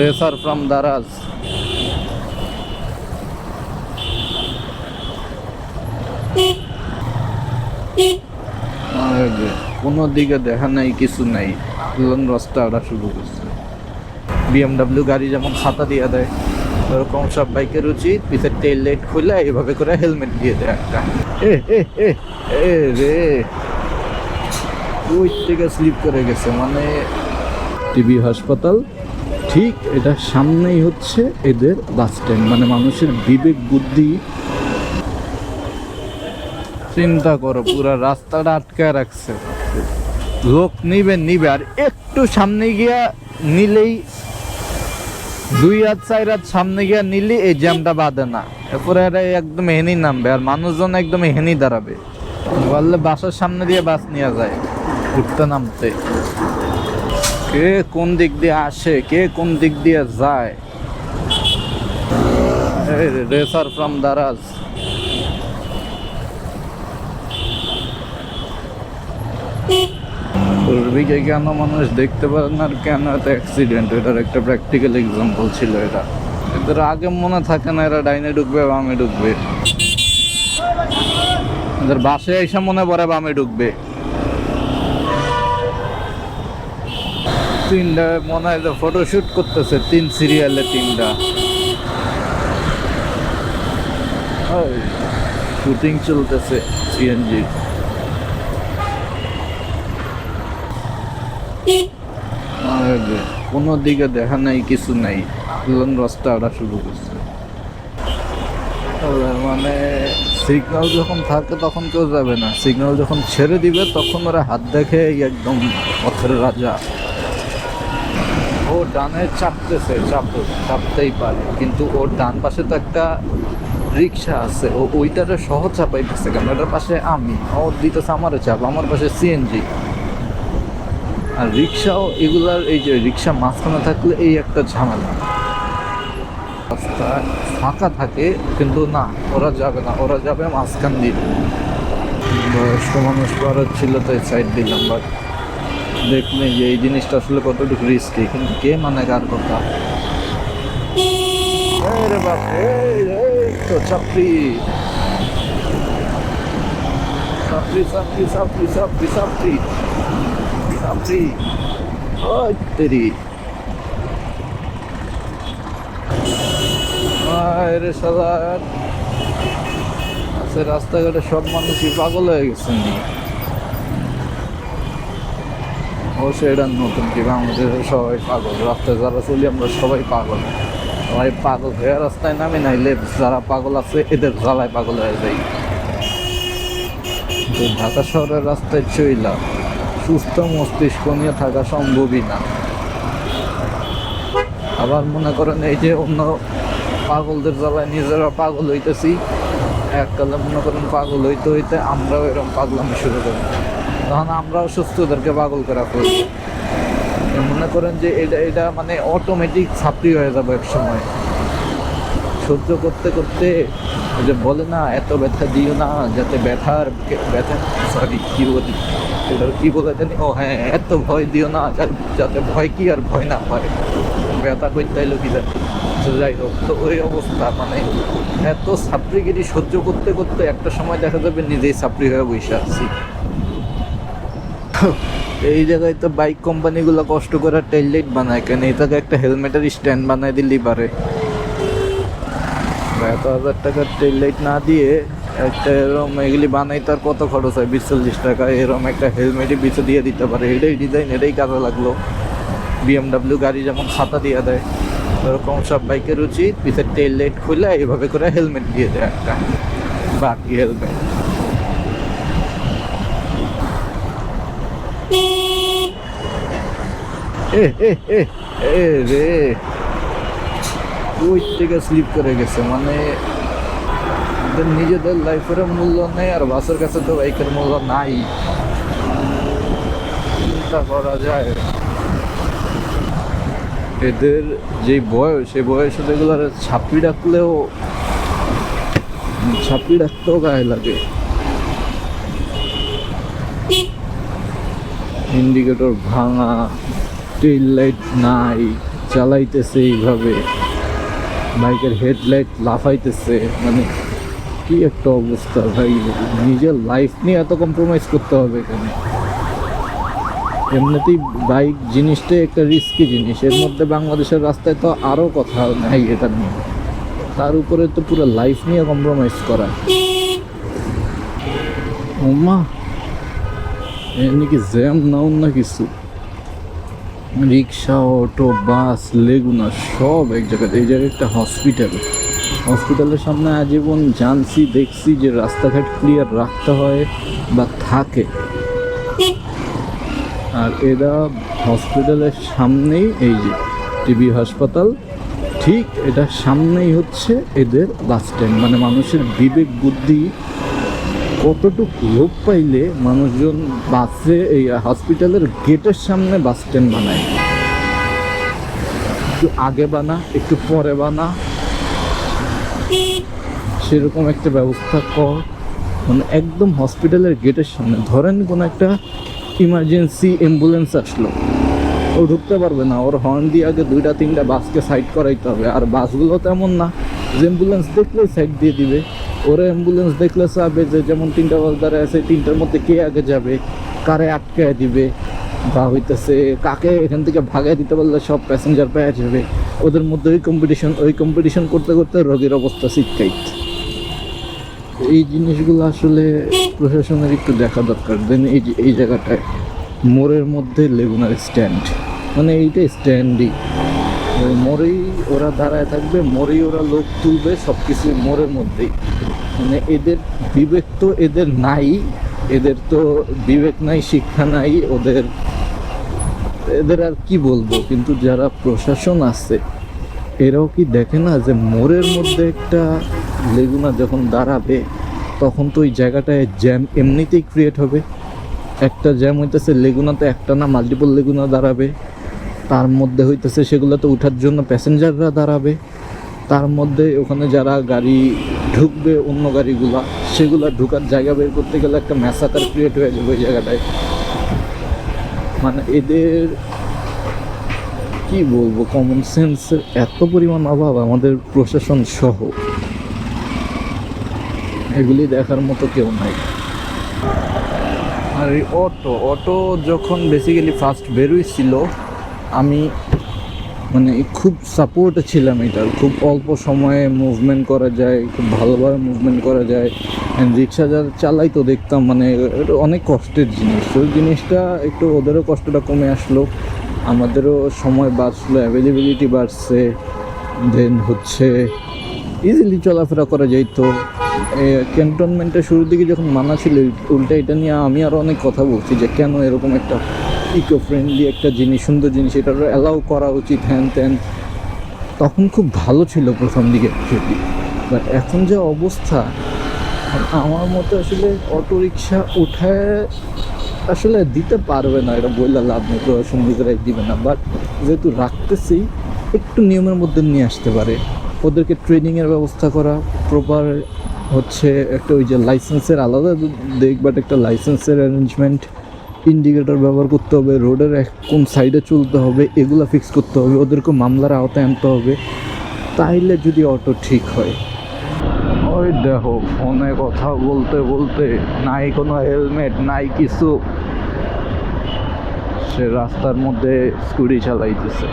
Racer from Daraz কোনো দিকে দেখা নাই, কিছু নাই। রাস্তা ওরা শুরু করছে। বিএমডাব্লিউ গাড়ি যেমন ছাতা দিয়ে দেয়, ওরকম সব বাইকের উচিত। পিছের টেল লাইট খুলে এইভাবে করে হেলমেট দিয়ে দেয় একটা। এ এ এ এ রে। ওই থেকে স্লিপ করে গেছে মানে টিবি হাসপাতাল ঠিক এটা সামনেই হচ্ছে এদের বাস স্ট্যান্ড মানে মানুষের বিবেক, বুদ্ধি। চিন্তা করো, পুরো রাস্তাটা আটকায় রাখছে। লোক নিবে নিবে, আর একটু সামনে গিয়া নিলেই, দুই হাত, চার হাত সামনে গিয়া নিলে এই জ্যামটা বাঁধে না। এরপরে এরা একদম হেনি নামবে, আর মানুষজন একদম হেনি দাঁড়াবে। বললে বাসার সামনে দিয়ে বাস নিয়ে যায়, উঠতে নামতে। কে কোন দিক দিয়ে আসে, কে কোন দিক দিয়ে যায়? রেসার ফ্রম দারাজ পূর্বিকে কেন মানুষ দেখতে পারে না? আর কেন এত অ্যাক্সিডেন্ট এটার একটা প্র্যাকটিক্যাল এক্সাম্পল ছিল এটা। এদের আগে মনে থাকে না এরা ডাইনে ঢুকবে, বামে ঢুকবে। এদের বাসে এসে মনে পড়ে বামে ঢুকবে। তিনটা, মনে হয় ফটো শুট করতেছে তিন সিরিয়ালে তিনটা। শুটিং চলতেছে সিএনজি কোনো দিকে দেখা নাই, কিছু নাই। রাস্তা ওরা শুরু করছে। মানে সিগন্যাল যখন থাকে তখন কেউ যাবে না। সিগন্যাল যখন ছেড়ে দিবে, তখন ওরা হাত দেখে একদম পথের রাজা। ও ডানে চাপতেছে, চাপো, চাপতেই পারে। কিন্তু ওর ডান পাশে তো একটা রিক্সা আছে, ও ওইটারে সহ চাপাইতেছে কেন ওটার পাশে আমি। ও দিতেছে আমারও চাপ, আমার পাশে সিএনজি আর রিক্সাও এগুলার, এই যে রিক্সা মাঝখানে থাকলে এই একটা ঝামেলা। রাস্তা ফাঁকা থাকে, কিন্তু না, ওরা যাবে না, ওরা যাবে মাঝখান দিয়ে। বয়স্ক মানুষ করার ছিল তাই সাইড দিলাম বাট দেখলে যে এই জিনিসটা আসলে কতটুকু রিস্কি কিন্তু কে মানে কার কথা? আচ্ছা রাস্তাঘাটে সব মানুষই পাগল হয়ে গেছে অবশ্যই এটা নতুন কি আমাদের সবাই পাগল। রাস্তায় যারা চলি, আমরা সবাই পাগল। সবাই পাগল হয়ে রাস্তায় নামি নাইলে যারা পাগল আছে, এদের জ্বালায় পাগল হয়ে যায় তো ঢাকা শহরের রাস্তায় চইলা সুস্থ মস্তিষ্ক নিয়ে থাকা সম্ভবই না। আবার মনে করেন, এই যে অন্য পাগলদের জ্বালায় নিজেরা পাগল হইতেছি, এককালে মনে করেন পাগল হইতে হইতে আমরাও এরকম পাগলামি শুরু করি। তখন আমরাও সুস্থদেরকে পাগল করা করি মনে করেন যে এটা এটা মানে অটোমেটিক ছাপড়ি হয়ে যাবে এক সময় সহ্য করতে করতে যে বলে না, এত ব্যথা দিও না, যাতে ব্যথার ব্যথা সরি কি বলি এটা কি বলে জানি? ও হ্যাঁ এত ভয় দিও না যাতে ভয় কি আর ভয় না হয়। ব্যথা করতে এলো কি জানি? যাই হোক, তো ওই অবস্থা মানে এত ছাত্রীগিরি সহ্য করতে করতে একটা সময় দেখা যাবে নিজেই ছাত্রী হয়ে বসে আছি। এই জায়গায় তো বাইক কোম্পানিগুলো কষ্ট করে টেল লাইট বানায়, কেন এটাকে একটা হেলমেটের স্ট্যান্ড বানায় দিলেই পারে? এত হাজার টাকার টেল লাইট না দিয়ে একটা এরম এগুলি বানাইতে আর কত খরচ হয়? বিশ চল্লিশ টাকা এরম একটা হেলমেটই পিছু দিয়ে দিতে পারে। এটাই ডিজাইন এটাই কাজে লাগল। বিএমডাব্লিউ গাড়ি যেমন ছাতা দিয়ে দেয়, ওরকম সব বাইকের উচিত। পিছের টেল লাইট খুলে এইভাবে করে হেলমেট দিয়ে দেয় একটা। বাকি হেলমেট এ এ রে। ওই থেকে স্লিপ করে গেছে? মানে নিজেদের লাইফের মূল্য নেই আর বাসের কাছে তো বাইকের মূল্য নাই। চিন্তা করা যায়। এদের যে বয়স, সেই বয়সে যেগুলো ছাপি ডাকলেও ছাপি ডাকতেও গায়ে লাগে। ইন্ডিকেটর ভাঙা টেল লাইট নাই চালাইতেছে এইভাবে। বাইকের হেডলাইট লাফাইতেছে মানে কি একটা অবস্থা ভাই, নিজের লাইফ নিয়ে এত কম্প্রোমাইজ করতে হবে এখানে এমনিতেই বাইক জিনিসটাই একটা রিস্কি জিনিস। এর মধ্যে বাংলাদেশের রাস্তায় তো আরও কথা নাই এটা নিয়ে। তার উপরে তো পুরো লাইফ নিয়ে কম্প্রোমাইজ করা। ওমা এমনি কি জ্যাম না কিছু? রিক্সা, অটো, বাস, লেগুনা, সব এক জায়গাতে এই জায়গায় একটা হসপিটাল হসপিটালের সামনে আজীবন জানছি, দেখছি যে রাস্তাঘাট ক্লিয়ার রাখতে হয় বা থাকে। আর এরা হসপিটালের সামনেই এই যে টিবি হাসপাতাল, ঠিক এটার সামনেই হচ্ছে এদের বাস স্ট্যান্ড মানে মানুষের বিবেক, বুদ্ধি কতটুকু লোক পাইলে মানুষজন বাসে, এই হসপিটালের গেটের সামনে বাস স্ট্যান্ড বানায়? একটু আগে বানা, একটু পরে বানা। সেরকম একটা ব্যবস্থা কর। মানে একদম হসপিটালের গেটের সামনে। ধরেন কোনো একটা ইমার্জেন্সি অ্যাম্বুলেন্স আসলো। ও ঢুকতে পারবে না। ওর হর্ন দিয়ে আগে দুইটা, তিনটা বাসকে সাইড করাইতে হবে। আর বাসগুলো তেমন না। যে অ্যাম্বুলেন্স দেখলেই সাইড দিয়ে দিবে। ওরা অ্যাম্বুলেন্স দেখলে চাবে যে যেমন তিনটা বাস দাঁড়ায় আছে, তিনটার মধ্যে কে আগে যাবে? কারে আটকায় দিবে? বা হইতেছে কাকে এখান থেকে ভাগায় দিতে পারলে সব প্যাসেঞ্জার পেয়ে যাবে? ওদের মধ্যে ওই কম্পিটিশন ওই কম্পিটিশন করতে করতে রোগীর অবস্থা শিক্ষাইত এই জিনিসগুলো আসলে প্রশাসনের একটু দেখা দরকার। দেন এই এই জায়গাটায় মোড়ের মধ্যে লেগুনার স্ট্যান্ড মানে এইটা স্ট্যান্ডই মোড়েই ওরা দাঁড়ায় থাকবে মোড়েই ওরা লোক তুলবে সব কিছু মোড়ের মধ্যেই। মানে এদের বিবেক তো এদের নাই, এদের তো বিবেক নাই, শিক্ষা নাই, ওদের, এদের আর কি বলব? কিন্তু যারা প্রশাসন আছে, এরাও কি দেখে না যে মোড়ের মধ্যে একটা লেগুনা যখন দাঁড়াবে, তখন তো ওই জায়গাটায় জ্যাম এমনিতেই ক্রিয়েট হবে। একটা জ্যাম হইতেছে, লেগুনাতে একটা না মাল্টিপল লেগুনা দাঁড়াবে। তার মধ্যে হইতেছে সেগুলোতে ওঠার জন্য প্যাসেঞ্জাররা দাঁড়াবে। তার মধ্যে ওখানে যারা গাড়ি ঢুকবে, অন্য গাড়িগুলা, সেগুলা ঢুকার জায়গা বের করতে গেলে একটা ম্যাসাকার ক্রিয়েট হয়ে যাবে ওই জায়গাটায়। মানে এদের কি বলব কমন সেন্সের এত পরিমাণ অভাব আমাদের প্রশাসন সহ। এগুলি দেখার মতো কেউ নাই। আর এই অটো অটো যখন বেসিক্যালি ফার্স্ট বেরোইছিল আমি মানে খুব সাপোর্টে ছিলাম এটার খুব অল্প সময়ে মুভমেন্ট করা যায়, খুব ভালোভাবে মুভমেন্ট করা যায়। অ্যান্ড রিক্সা যারা চালাই তো দেখতাম মানে অনেক কষ্টের জিনিস। ওই জিনিসটা একটু ওদেরও কষ্টটা কমে আসলো, আমাদেরও সময় বাড়ছিল অ্যাভেলেবিলিটি বাড়ছে। দেন হচ্ছে ইজিলি চলাফেরা করা যাইতো। ক্যান্টনমেন্টের শুরুর দিকে যখন মানা ছিল, উল্টা এটা নিয়ে আমি আরও অনেক কথা বলছি যে কেন এরকম একটা ইকো ফ্রেন্ডলি একটা জিনিস, সুন্দর জিনিস, এটা অ্যালাউ করা উচিত হ্যান ত্যান তখন খুব ভালো ছিল প্রথম দিকে অ্যাকচুয়ালি বাট এখন যে অবস্থা আমার মতে আসলে অটো রিক্সা উঠায় আসলে দিতে পারবে না, এটা বললে লাভ নেই প্রশাসন নিজেরাই দিবে না। বাট যেহেতু রাখতেছি একটু নিয়মের মধ্যে নিয়ে আসতে পারে। ওদেরকে ট্রেনিংয়ের ব্যবস্থা করা প্রপার হচ্ছে একটা ওই যে লাইসেন্সের আলাদা দেখ বাট একটা লাইসেন্সের অ্যারেঞ্জমেন্ট ইন্ডিকেটর ব্যবহার করতে হবে, রোডের এক কোন সাইডে চলতে হবে, এগুলো ফিক্স করতে হবে, ওদেরকে মামলার আওতায় আনতে হবে, তাইলে যদি অটো ঠিক হয়। ওই দেখো, ফোনে কথা বলতে বলতে নাই কোনো হেলমেট নাই কিছু, সে রাস্তার মধ্যে স্কুটি চালাইতেছে।